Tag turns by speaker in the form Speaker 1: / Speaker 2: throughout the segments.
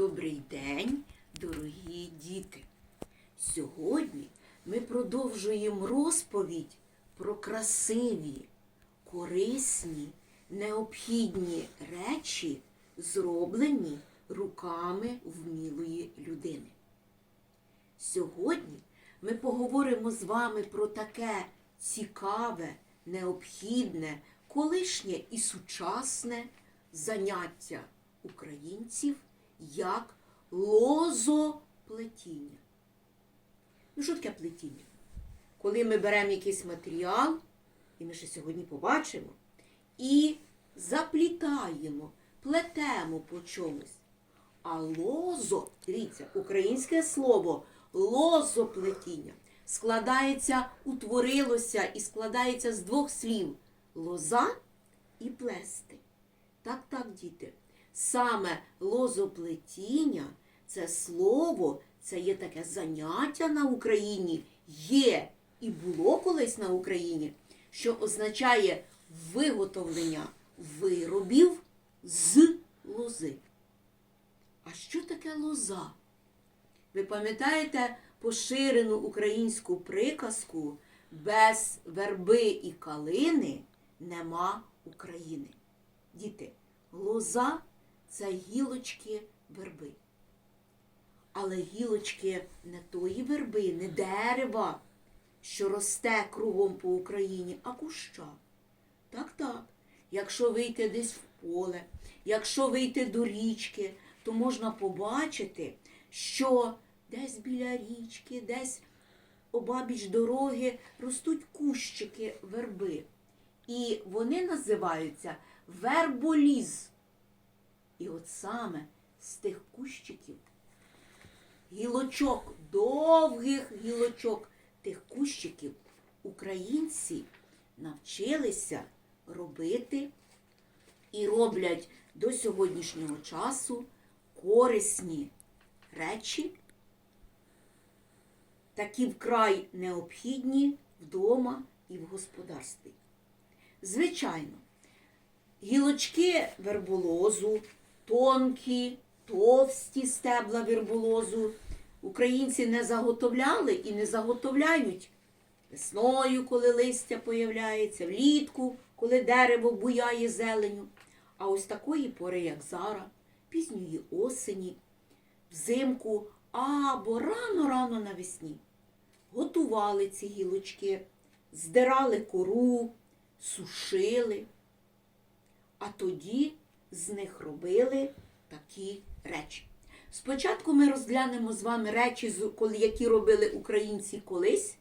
Speaker 1: Добрий день, дорогі діти! Сьогодні ми продовжуємо розповідь про красиві, корисні, необхідні речі, зроблені руками вмілої людини. Сьогодні ми поговоримо з вами про таке цікаве, необхідне, колишнє і сучасне заняття українців як лозоплетіння. Ну, що таке плетіння? Коли ми беремо якийсь матеріал, і ми ще сьогодні побачимо, і заплітаємо, плетемо по чомусь. А лозо, дивіться, українське слово лозоплетіння складається, утворилося і складається з двох слів лоза і плести. Так, так, діти. Саме лозоплетіння це слово, це є таке заняття на Україні, є і було колись на Україні, що означає виготовлення виробів з лози. А що таке лоза? Ви пам'ятаєте поширену українську приказку без верби і калини нема України? Діти, лоза це гілочки верби. Але гілочки не тої верби, не дерева, що росте кругом по Україні, а куща. Так, так. Якщо вийти десь в поле, якщо вийти до річки, то можна побачити, що десь біля річки, десь обабіч дороги ростуть кущики верби. І вони називаються верболіз. І от саме з тих кущиків, гілочок, довгих гілочок тих кущиків, українці навчилися робити і роблять до сьогоднішнього часу корисні речі, такі вкрай необхідні вдома і в господарстві. Звичайно, гілочки верболозу, тонкі, товсті стебла верболозу українці не заготовляли і не заготовляють весною, коли листя появляється, влітку, коли дерево буяє зеленю. А ось такої пори, як зараз, пізньої осені, взимку або рано-рано навесні. Готували ці гілочки, здирали кору, сушили, а тоді з них робили такі речі. Спочатку ми розглянемо з вами речі, які робили українці колись,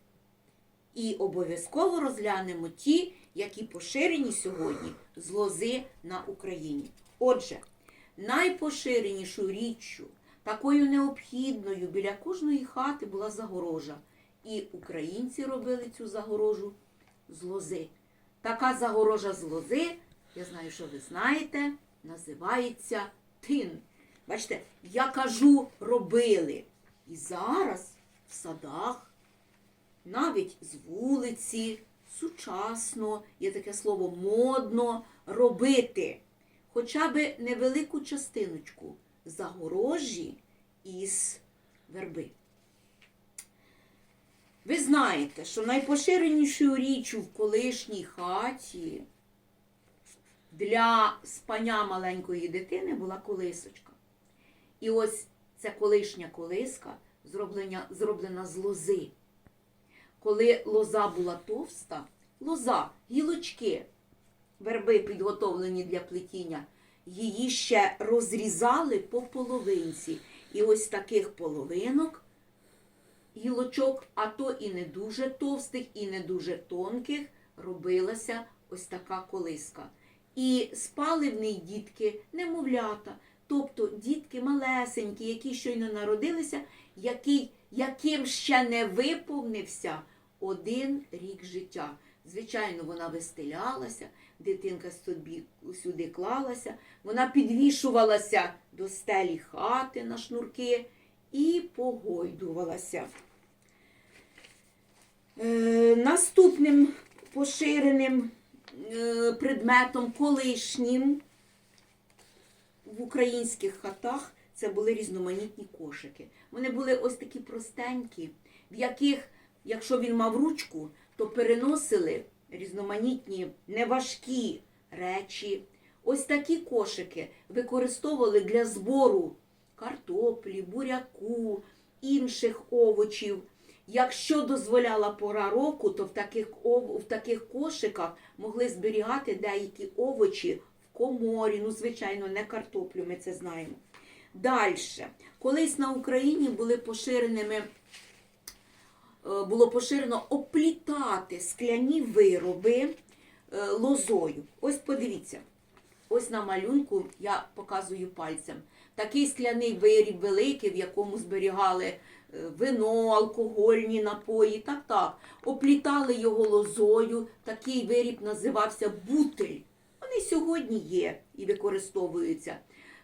Speaker 1: і обов'язково розглянемо ті, які поширені сьогодні з лози на Україні. Отже, найпоширенішою річчю, такою необхідною біля кожної хати була загорожа. І українці робили цю загорожу з лози. Така загорожа з лози, я знаю, що ви знаєте, називається тин. Бачите, я кажу, робили. І зараз в садах, навіть з вулиці, сучасно, є таке слово модно робити хоча б невелику частиночку загорожі із верби. Ви знаєте, що найпоширенішою річчю в колишній хаті для спання маленької дитини була колисочка. І ось ця колишня колиска зроблена, зроблена з лози. Коли лоза була товста, лоза, гілочки, верби підготовлені для плетіння, її ще розрізали по половинці. І ось таких половинок гілочок, а то і не дуже товстих, і не дуже тонких, робилася ось така колиска. І спали в ній дітки, немовлята, тобто дітки малесенькі, які щойно народилися, який, яким ще не виповнився один рік життя. Звичайно, вона вистелялася, дитинка собі сюди клалася, вона підвішувалася до стелі хати на шнурки і погойдувалася. Е, наступним поширеним предметом колишнім в українських хатах це були різноманітні кошики. Вони були ось такі простенькі, в яких, якщо він мав ручку, то переносили різноманітні неважкі речі. Ось такі кошики використовували для збору картоплі, буряку, інших овочів. Якщо дозволяла пора року, то в таких, в таких кошиках могли зберігати деякі овочі в коморі. Ну, звичайно, не картоплю, ми це знаємо. Далі. Колись на Україні були поширеними, е, було поширено оплітати скляні вироби е, лозою. Ось подивіться. Ось на малюнку я показую пальцем. Такий скляний виріб великий, в якому зберігали е, вино, алкогольні напої. Так, так. Оплітали його лозою. Такий виріб називався бутель. Вони сьогодні є і використовуються.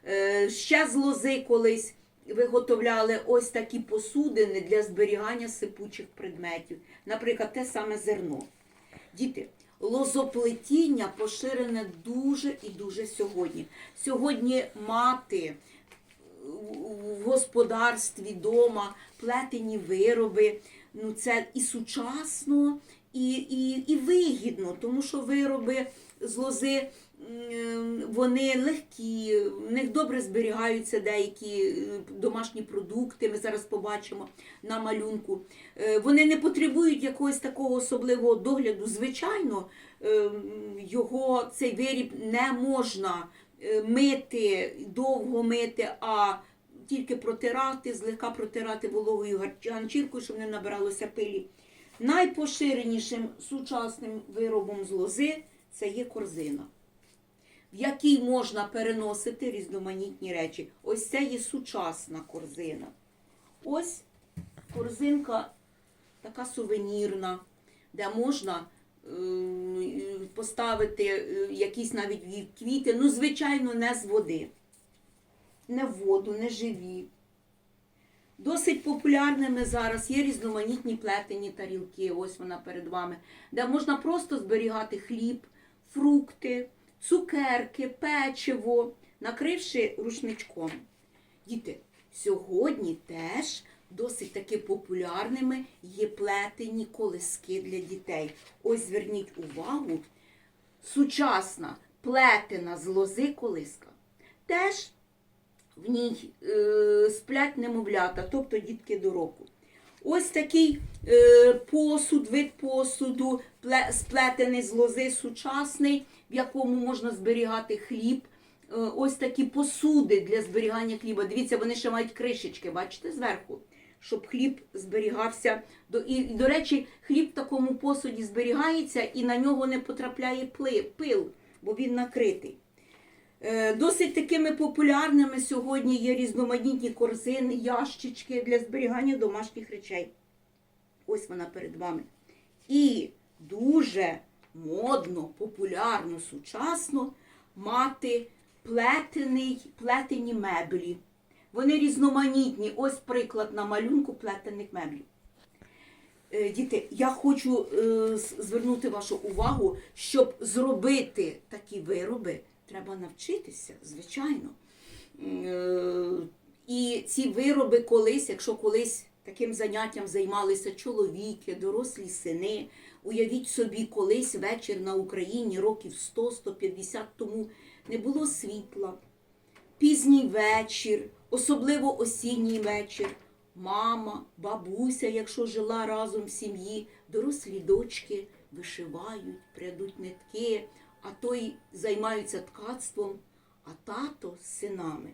Speaker 1: Е, Ще з лози колись виготовляли ось такі посудини для зберігання сипучих предметів. Наприклад, те саме зерно. Діти, лозоплетіння поширене дуже і дуже сьогодні. Сьогодні мати в господарстві дома плетені вироби. Ну, це і сучасно, і, і, і вигідно, тому що вироби з лози вони легкі, в них добре зберігаються деякі е, домашні продукти. Ми зараз побачимо на малюнку. Е, Вони не потребують якогось такого особливого догляду. Звичайно, е, його цей виріб не можна мити, довго мити, а тільки протирати, злегка протирати вологою ганчіркою, щоб не набиралося пилі. Найпоширенішим сучасним виробом з лози це є корзина, в якій можна переносити різноманітні речі. Ось це є сучасна корзина. Ось корзинка така сувенірна, де можна е, поставити е, якісь навіть квіти, ну, звичайно, не з води, не в воду, не живі. Досить популярними зараз є різноманітні плетені тарілки, ось вона перед вами, де можна просто зберігати хліб, фрукти, цукерки, печиво, накривши рушничком. Діти, сьогодні теж досить таки популярними є плетені колиски для дітей. Ось зверніть увагу, сучасна плетена з лози колиска. Теж в ній е, сплять немовлята, тобто дітки до року. Ось такий е, посуд, вид посуду, пле, сплетений з лози сучасний, в якому можна зберігати хліб. Е, ось такі посуди для зберігання хліба. Дивіться, вони ще мають кришечки, бачите, зверху, щоб хліб зберігався. І, до речі, хліб в такому посуді зберігається і на нього не потрапляє пил, бо він накритий. Е, Досить такими популярними сьогодні є різноманітні корзини, ящички для зберігання домашніх речей. Ось вона перед вами. І дуже модно, популярно, сучасно мати плетений, плетені меблі. Вони різноманітні. Ось приклад на малюнку плетених меблів. Е, Діти, я хочу е, звернути вашу увагу, щоб зробити такі вироби, треба навчитися, звичайно. Е, І ці вироби колись, якщо колись таким заняттям займалися чоловіки, дорослі сини, уявіть собі, колись вечір на Україні років 100-150 тому не було світла пізній вечір, особливо осінній вечір. Мама, бабуся, якщо жила разом в сім'ї, дорослі дочки вишивають, прядуть нитки, а то й займаються ткацтвом, а тато з синами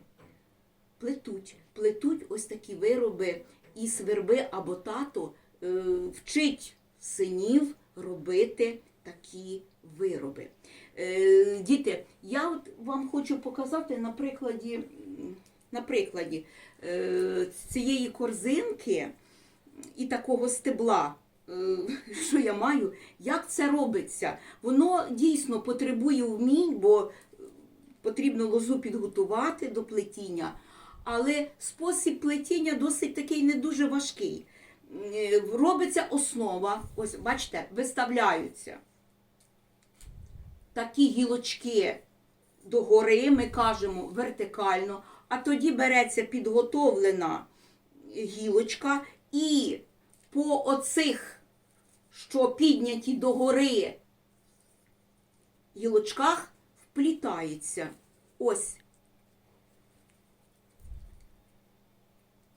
Speaker 1: плетуть, плетуть ось такі вироби і сверби або тато е, вчить синів робити такі вироби. Е, діти, я от вам хочу показати на прикладі, на прикладі е, цієї корзинки і такого стебла. е, Що я маю, як це робиться? Воно дійсно потребує вмінь, бо потрібно лозу підготувати до плетіння, але спосіб плетіння досить такий не дуже важкий. Е, Робиться основа, ось бачите, виставляються такі гілочки догори, ми кажемо вертикально, А тоді береться підготовлена гілочка і по оцих, що підняті догори гілочках, вплітається. Ось.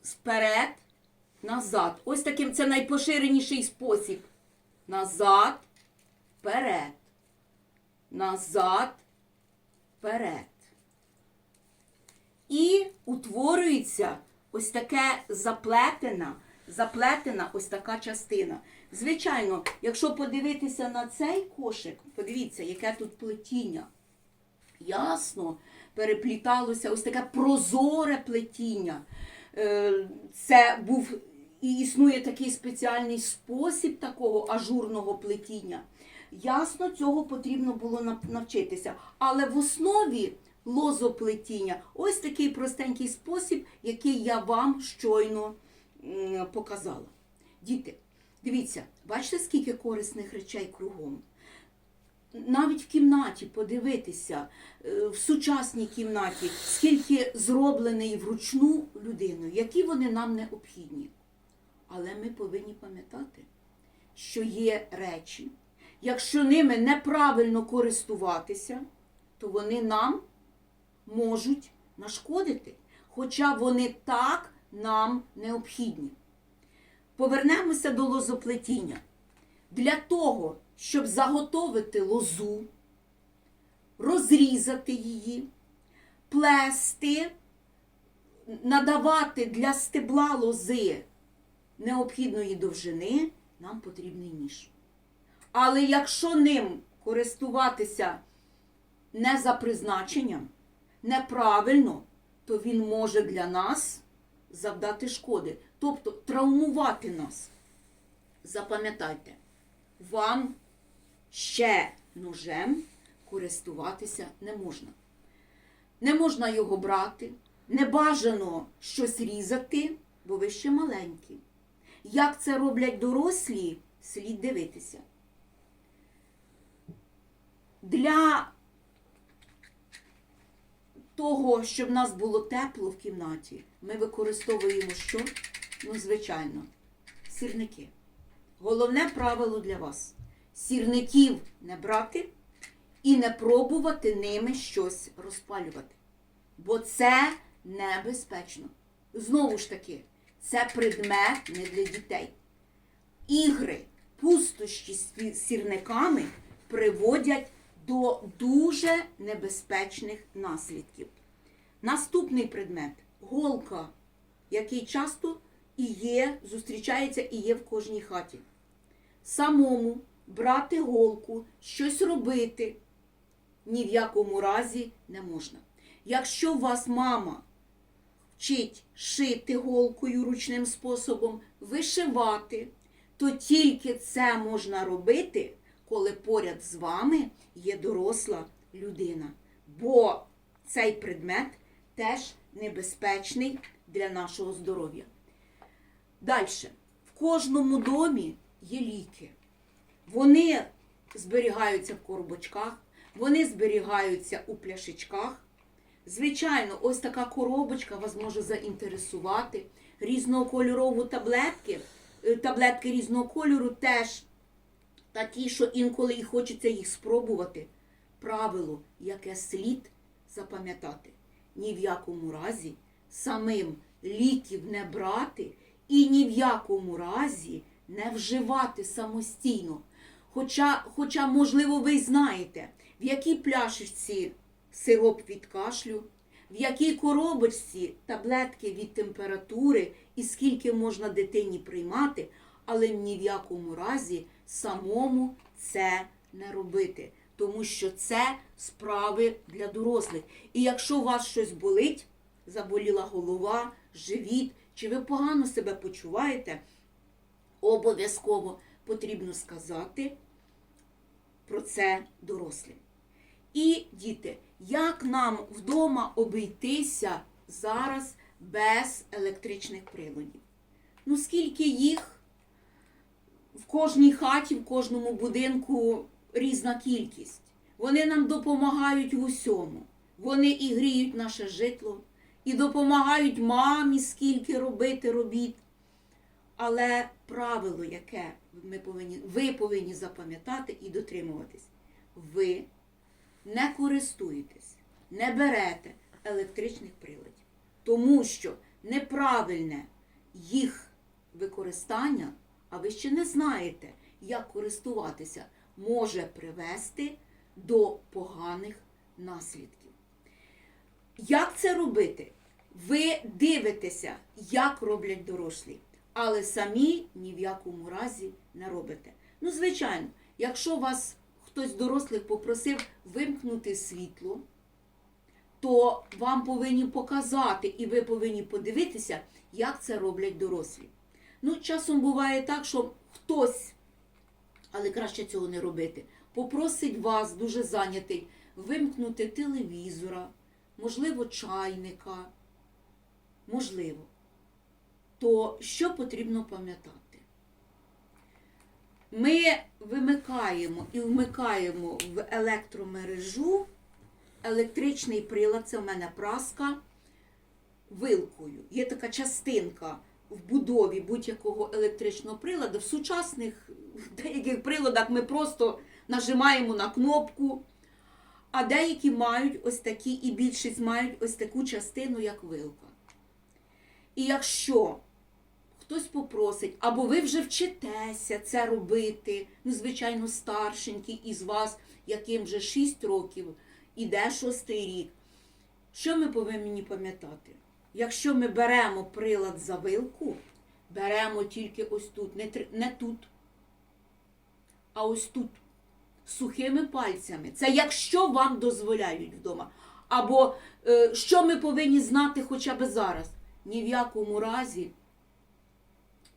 Speaker 1: Сперед, назад. Ось таким це найпоширеніший спосіб. Назад, вперед. Назад, вперед. І утворюється ось таке заплетена, заплетена ось така частина. Звичайно, якщо подивитися на цей кошик, подивіться, яке тут плетіння. Ясно, перепліталося ось таке прозоре плетіння. Е, Це був і існує такий спеціальний спосіб такого ажурного плетіння. Ясно, цього потрібно було навчитися. Але в основі лозоплетіння ось такий простенький спосіб, який я вам щойно показала. Діти, дивіться, бачите, скільки корисних речей кругом навіть в кімнаті подивитися, е, в сучасній кімнаті, скільки зроблений вручну людиною, які вони нам необхідні. Але ми повинні пам'ятати, що є речі, якщо ними неправильно користуватися, то вони нам можуть нашкодити, хоча вони так нам необхідні. Повернемося до лозоплетіння. Для того, щоб заготовити лозу, розрізати її, плести, надавати для стебла лози необхідної довжини, нам потрібний ніж. Але якщо ним користуватися не за призначенням, неправильно, то він може для нас завдати шкоди, тобто травмувати нас. Запам'ятайте, вам ще ножем користуватися не можна. Не можна його брати, не бажано щось різати, бо ви ще маленькі. Як це роблять дорослі, слід дивитися. Для того, щоб нас було тепло в кімнаті, ми використовуємо що? Ну, звичайно, сірники. Головне правило для вас: сірників не брати і не пробувати ними щось розпалювати. Бо це небезпечно. Знову ж таки, це предмет не для дітей. Ігри, пустощі з сірниками приводять до дуже небезпечних наслідків. Наступний предмет голка, який часто і є, зустрічається і є в кожній хаті. Самому брати голку, щось робити ні в якому разі не можна. Якщо вас мама вчить шити голкою ручним способом, вишивати, то тільки це можна робити, коли поряд з вами є доросла людина. Бо цей предмет теж небезпечний для нашого здоров'я. Далі. В кожному домі є ліки. Вони зберігаються в коробочках, вони зберігаються у пляшечках. Звичайно, ось така коробочка вас може заінтересувати. Різнокольорові таблетки, е, таблетки різного кольору теж такі, що інколи і хочеться їх спробувати. Правило, яке слід запам'ятати. Ні в якому разі самим ліків не брати і ні в якому разі не вживати самостійно. Хоча, хоча, можливо, ви знаєте, в якій пляшечці сироп від кашлю, в якій коробочці таблетки від температури і скільки можна дитині приймати, але ні в якому разі самому це не робити, тому що це справи для дорослих. І якщо у вас щось болить, заболіла голова, живіт, чи ви погано себе почуваєте, обов'язково потрібно сказати про це дорослим. І діти, як нам вдома обійтися зараз без електричних приладів? Ну, скільки їх в кожній хаті, в кожному будинку різна кількість. Вони нам допомагають в усьому. Вони і гріють наше житло, і допомагають мамі скільки робити робіт. Але правило, яке ми повинні, ви повинні запам'ятати і дотримуватись, ви не користуєтесь, не берете електричних приладів, тому що неправильне їх використання, а ви ще не знаєте, як користуватися, може привести до поганих наслідків. Як це робити? Ви дивитеся, як роблять дорослі, але самі ні в якому разі не робите. Ну, звичайно, якщо вас хтось з дорослих попросив вимкнути світло, то вам повинні показати, і ви повинні подивитися, як це роблять дорослі. Ну, часом буває так, що хтось, але краще цього не робити, попросить вас, дуже зайнятий, вимкнути телевізора, можливо, чайника, можливо. То що потрібно пам'ятати? Ми вимикаємо і вмикаємо в електромережу електричний прилад, це в мене праска вилкою. Є така частинка в будові будь-якого електричного приладу. В сучасних деяких приладах ми просто нажимаємо на кнопку, а деякі мають ось такі, і більшість мають ось таку частину, як вилка. І якщо хтось попросить, або ви вже вчитеся це робити, ну, звичайно, старшенький із вас, яким вже 6 років, іде шостий рік. Що ми повинні пам'ятати? Якщо ми беремо прилад за вилку, беремо тільки ось тут, не, не тут, а ось тут, сухими пальцями. Це якщо вам дозволяють вдома. Або е, що ми повинні знати хоча б зараз? Ні в якому разі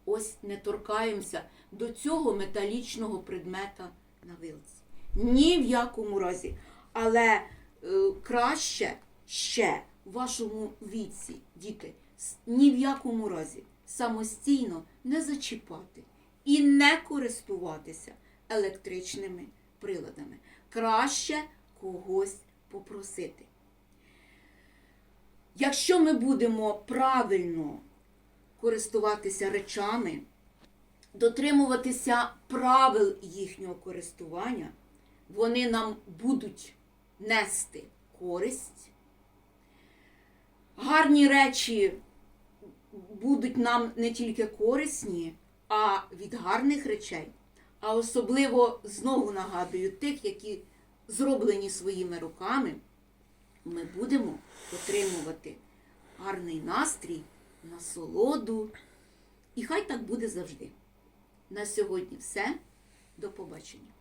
Speaker 1: ось не торкаємося до цього металічного предмета на вилці. Ні в якому разі. Але е, краще ще в вашому віці, діти, ні в якому разі самостійно не зачіпати і не користуватися електричними приладами. Краще когось попросити. Якщо ми будемо правильно користуватися речами, дотримуватися правил їхнього користування, вони нам будуть нести користь. Гарні речі будуть нам не тільки корисні, а від гарних речей, а особливо знову нагадую тих, які зроблені своїми руками, ми будемо отримувати гарний настрій, насолоду. І хай так буде завжди. На сьогодні все. До побачення.